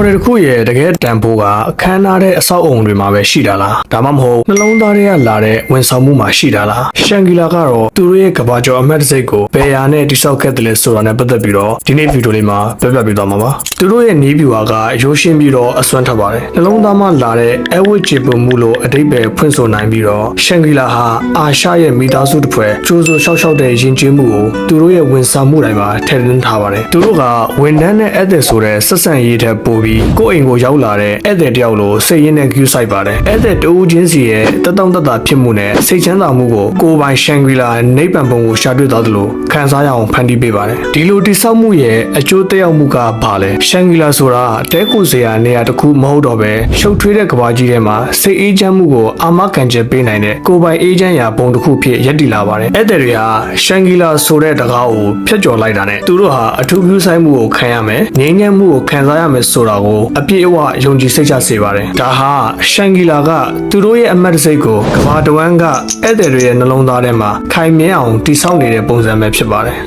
်တယ်တစ်ခုရဲ့တကယ်တန်ဖိုးကအခမ်းအနားတဲ့အဆောက်အုံတွေမှာပဲရှိတာလားဒါမှမဟုတ်နှလုံးသားတွေကလာတဲ့ဝန်ဆောင်မှုမှာရှိတာလားရှန်ဂီလာကတော့သူတို့ရဲ့ကဘာကျော်အမတ်တစိတ်ကိုဘယ်ဟာနဲ့တိစောက်ခဲ့တယ်လဲဆိုတာနဲ့ပတ်သက်ပြီးတော့ဒီနေ့ဗီဒီယိုလေးမှာပြောပြပေးသွားမှာပါသူတို့ရဲ့နီးဗျူဟာကရိုးရှင်းပြီးတော့အစွမ်းထပ်ပါတယ်နှလုံးသားမှလာတဲ့အဝိချေပုံမှုလို့အတိတ်ပဲဖွင့်ဆိုနိုင်ပြီးတော့ရှန်ဂီလာဟာအာရှရဲ့မိသားစုတစ်ဖွဲ့ကြိုးစိုးရှောက်ရှောက်တဲ့ယဉ်ကျေးမှုကိုသူတို့ရဲ့ဝန်ဆောင်မှုတိုင်းမှာထည့်သွင်းထားပါတယ်သူတို့ကဝန်ထမ်းနဲ့ဧည့်သည်ဆိုတဲ့ဆက်ဆံရေးတဲ့ပို့ပြီးကိုယ့်အိမ်ကိုရောက်လာတဲ့ဧည့်သည်တယောက်လိုစိတ်ရင်းနဲ့ queue ဆိုင်ပါတယ်ဧည့်သည်တူးချင်းစီရဲ့တတောင့်တတဖြစ်မှုနဲ့စိတ်ချမ်းသာမှုကိုကိုယ်ပိုင်ရှန်ဂီလာနိဗ္ဗာန်ဘုံကိုရှာတွေ့သွားသလိုခံစားရအောင်ဖန်တီးပေးပါတယ်ဒီလိုတိဆောက်မှုရဲ့အကျိုးသက်ရောက်မှုကဘာလဲရှန်ဂီလာဆိုတာတဲခုစရာနေရာတစ်ခုမဟုတ်တော့ပဲရှုပ်ထွေးတဲ့ကဘာကြီးထဲမှာစိတ်အေးချမ်းမှုကိုအာမခံချက်ပေးနိုင်တဲ့ကိုယ်ပိုင်အေးချမ်းရာဘုံတစ်ခုဖြစ်ရပ်တည်လာပါတယ်ဧည့်သည်တွေဟာရှန်ဂီလာဆိုတဲ့တကားကိုဖျက်ကျော်လိုက်တာနဲ့သူတို့ဟာအထူးပြုဆိုင်မှုကိုခံရမယ်ငြိမ်းချမ်းမှုကိုခံစားရမယ်ဆိုတာကိုအပြည့်အဝယုံကြည်စိတ်ချစေပါတယ်ဒါဟာရှန်ဂီလာကသူတို့ရဲ့အမတ်တစိတ်ကိုကဘာတဝမ်းကဧည့်သည်တွေရဲ့နှလုံးသားထဲမှာခိုင်မြဲအောင်တည်ဆောက်နေတဲ့ပုံစံပဲဖြစ်ပါတယ်